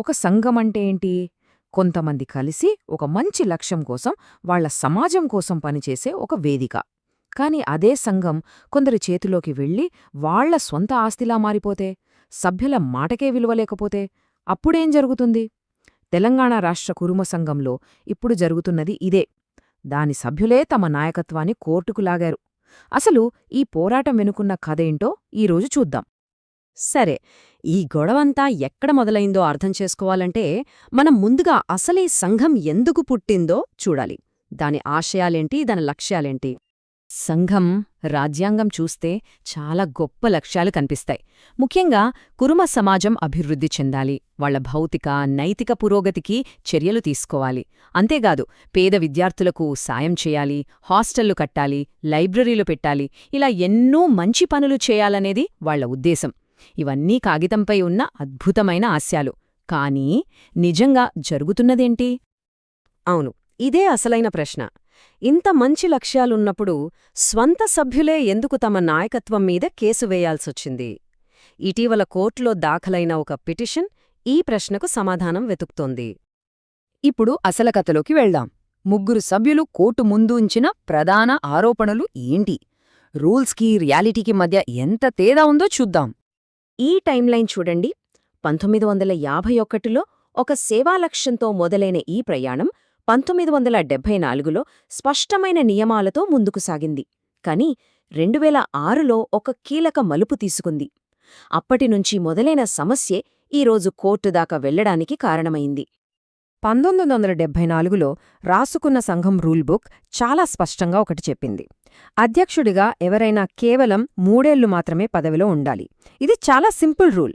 ఒక సంఘమంటేంటి ఏంటి? కొంతమంది కలిసి ఒక మంచి లక్ష్యం కోసం వాళ్ళ సమాజం కోసం పనిచేసే ఒక వేదిక. కాని అదే సంఘం కొందరి చేతిలోకి వెళ్ళి వాళ్ళ స్వంత ఆస్తిలా మారిపోతే సభ్యుల మాటకే విలువ లేకపోతే అప్పుడేం జరుగుతుంది? తెలంగాణ రాష్ట్ర కురుమ సంఘంలో ఇప్పుడు జరుగుతున్నది ఇదే. దాని సభ్యులే తమ నాయకత్వాన్ని కోర్టుకు లాగారు. అసలు ఈ పోరాటం వెనుకున్న కథేంటో ఈరోజు చూద్దాం. సరే ఈ గొడవంతా ఎక్కడ మొదలైందో అర్థం చేసుకోవాలంటే మనం ముందుగా అసలే సంఘం ఎందుకు పుట్టిందో చూడాలి. దాని ఆశయాలేంటి దాని లక్ష్యాలేంటి? సంఘం రాజ్యాంగం చూస్తే చాలా గొప్ప లక్ష్యాలు కనిపిస్తాయి. ముఖ్యంగా కురుమ సమాజం అభివృద్ధి చెందాలి వాళ్ళ భౌతిక నైతిక పురోగతికి చర్యలు తీసుకోవాలి. అంతేకాదు పేద విద్యార్థులకు సాయం చేయాలి హాస్టళ్ళు కట్టాలి లైబ్రరీలు పెట్టాలి ఇలా ఎన్నో మంచి పనులు చేయాలనేది వాళ్ళ ఉద్దేశం. ఇవన్నీ కాగితంపై ఉన్న అద్భుతమైన ఆస్యాలు కానీ నిజంగా జరుగుతున్నదేంటి? అవును ఇదే అసలైన ప్రశ్న. ఇంత మంచి లక్ష్యాలున్నప్పుడు స్వంత సభ్యులే ఎందుకు తమ నాయకత్వం మీద కేసు వేయాల్సొచ్చింది? ఇటీవల కోర్టులో దాఖలైన ఒక పిటిషన్ ఈ ప్రశ్నకు సమాధానం వెతుకుతోంది. ఇప్పుడు అసల కథలోకి వెళ్దాం. ముగ్గురు సభ్యులు కోర్టు ముందు ఉంచిన ప్రధాన ఆరోపణలు ఏంటి? రూల్స్కి రియాలిటీకి మధ్య ఎంత తేడా ఉందో చూద్దాం. ఈ టైంలైన్ చూడండి. పంతొమ్మిది వందల యాభై ఒకటిలో ఒక సేవాలక్ష్యంతో మొదలైన ఈ ప్రయాణం పంతొమ్మిది వందల డెబ్బై నాలుగులో స్పష్టమైన నియమాలతో ముందుకు సాగింది. కాని రెండువేల ఆరులో ఒక కీలక మలుపు తీసుకుంది. అప్పటినుంచి మొదలైన సమస్యే ఈరోజు కోర్టు దాకా వెళ్ళడానికి కారణమైంది. పంతొమ్మిది వందల డెబ్బై నాలుగులో రాసుకున్న సంఘం రూల్ బుక్ చాలా స్పష్టంగా ఒకటి చెప్పింది. అధ్యక్షుడిగా ఎవరైనా కేవలం మూడేళ్ళు మాత్రమే పదవిలో ఉండాలి. ఇది చాలా సింపుల్ రూల్.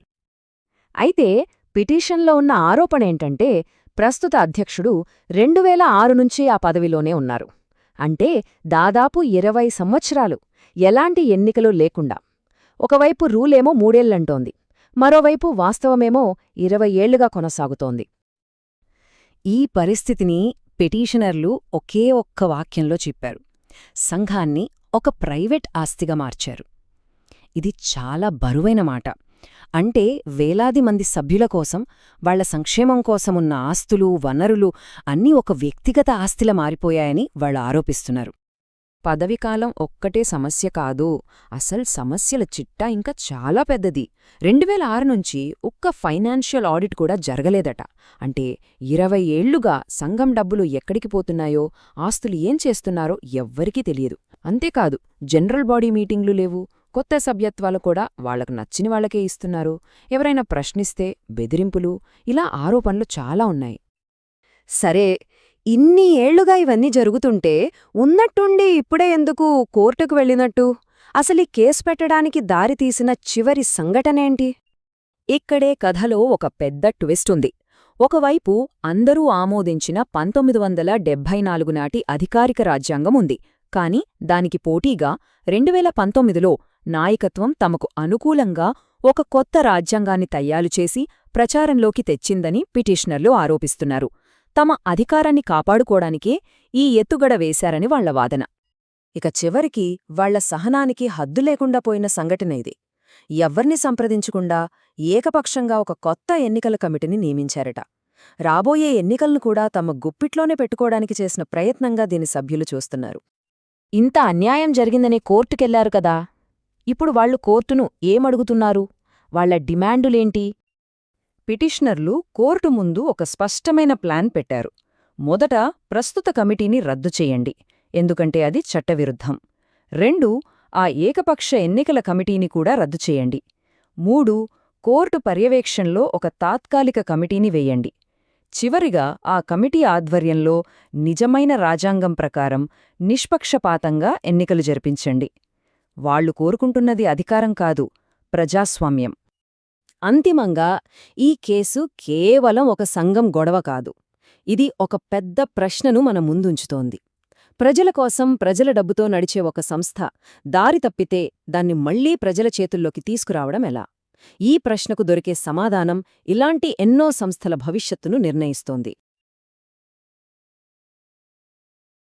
అయితే పిటిషన్లో ఉన్న ఆరోపణేంటంటే ప్రస్తుత అధ్యక్షుడు రెండువేల ఆరు నుంచి ఆ పదవిలోనే ఉన్నారు. అంటే దాదాపు ఇరవై సంవత్సరాలు. ఎలాంటి ఎన్నికలు లేకుండా. ఒకవైపు రూలేమో మూడేళ్ళంటోంది మరోవైపు వాస్తవమేమో ఇరవై ఏళ్ళుగా కొనసాగుతోంది. ఈ పరిస్థితిని పిటిషనర్లు ఒకే ఒక్క వాక్యంలో చెప్పారు. సంఘాన్ని ఒక ప్రైవేట్ ఆస్తిగా మార్చారు. ఇది చాలా బరువైన మాట. అంటే వేలాది మంది సభ్యుల కోసం వాళ్ళ సంక్షేమం కోసమున్న ఆస్తులు వనరులు అన్నీ ఒక వ్యక్తిగత ఆస్తిలా మారిపోయాయని వాళ్ళు ఆరోపిస్తున్నారు. పదవికాలం ఒక్కటే సమస్య కాదు. అసలు సమస్యల చిట్టా ఇంకా చాలా పెద్దది. రెండువేల ఆరు నుంచి ఒక్క ఫైనాన్షియల్ ఆడిట్ కూడా జరగలేదట. అంటే ఇరవై ఏళ్ళుగా సంఘం డబ్బులు ఎక్కడికి పోతున్నాయో ఆస్తులు ఏం చేస్తున్నారో ఎవ్వరికీ తెలియదు. అంతేకాదు జనరల్ బాడీ మీటింగ్లు లేవు. కొత్త సభ్యత్వాలు కూడా వాళ్ళకు నచ్చిన వాళ్ళకే ఇస్తున్నారు. ఎవరైనా ప్రశ్నిస్తే బెదిరింపులు ఇలా ఆరోపణలు చాలా ఉన్నాయి. సరే ఇన్ని ఏళ్ళుగా ఇవన్నీ జరుగుతుంటే ఉన్నట్టుండి ఇప్పుడే ఎందుకు కోర్టుకు వెళ్ళినట్టు? అసలీ కేసు పెట్టడానికి దారితీసిన చివరి సంఘటనేంటి? ఇక్కడే కథలో ఒక పెద్ద ట్విస్ట్ ఉంది. ఒకవైపు అందరూ ఆమోదించిన పంతొమ్మిది వందల డెబ్భై నాలుగు నాటి అధికారిక రాజ్యాంగం ఉంది. కాని దానికి పోటీగా రెండువేల పంతొమ్మిదిలో నాయకత్వం తమకు అనుకూలంగా ఒక కొత్త రాజ్యాంగాన్ని తయారుచేసి ప్రచారంలోకి తెచ్చిందని పిటిషనర్లు ఆరోపిస్తున్నారు. తమ అధికారాన్ని కాపాడుకోడానికే ఈ ఎత్తుగడ వేశారని వాళ్ళ వాదన. ఇక చివరికి వాళ్ళ సహనానికి హద్దు లేకుండా పోయిన సంఘటన ఇది. ఎవ్వర్ని సంప్రదించకుండా ఏకపక్షంగా ఒక కొత్త ఎన్నికల కమిటీని నియమించారట. రాబోయే ఎన్నికలను కూడా తమ గుప్పిట్లోనే పెట్టుకోవడానికి చేసిన ప్రయత్నంగా దీని సభ్యులు చూస్తున్నారు. ఇంత అన్యాయం జరిగిందనే కోర్టుకెళ్ళారు కదా. ఇప్పుడు వాళ్ళు కోర్టును ఏమడుగుతున్నారు? వాళ్ళ డిమాండులేంటి? పిటిషనర్లు కోర్టు ముందు ఒక స్పష్టమైన ప్లాన్ పెట్టారు. మొదట ప్రస్తుత కమిటీని రద్దు చేయండి ఎందుకంటే అది చట్టవిరుద్ధం. రెండు ఆ ఏకపక్ష ఎన్నికల కమిటీని కూడా రద్దు చేయండి. మూడు కోర్టు పర్యవేక్షణలో ఒక తాత్కాలిక కమిటీని వేయండి. చివరిగా ఆ కమిటీ ఆధ్వర్యంలో నిజమైన రాజ్యాంగం ప్రకారం నిష్పక్షపాతంగా ఎన్నికలు జరిపించండి. వాళ్ళు కోరుకుంటున్నది అధికారం కాదు ప్రజాస్వామ్యం. అంతిమంగా ఈ కేసు కేవలం ఒక సంఘం గొడవ కాదు. ఇది ఒక పెద్ద ప్రశ్నను మన ముందుంచుతోంది. ప్రజల కోసం ప్రజల డబ్బుతో నడిచే ఒక సంస్థ దారి తప్పితే దాన్ని మళ్ళీ ప్రజల చేతుల్లోకి తీసుకురావడం ఎలా? ఈ ప్రశ్నకు దొరికే సమాధానం ఇలాంటి ఎన్నో సంస్థల భవిష్యత్తును నిర్ణయిస్తోంది.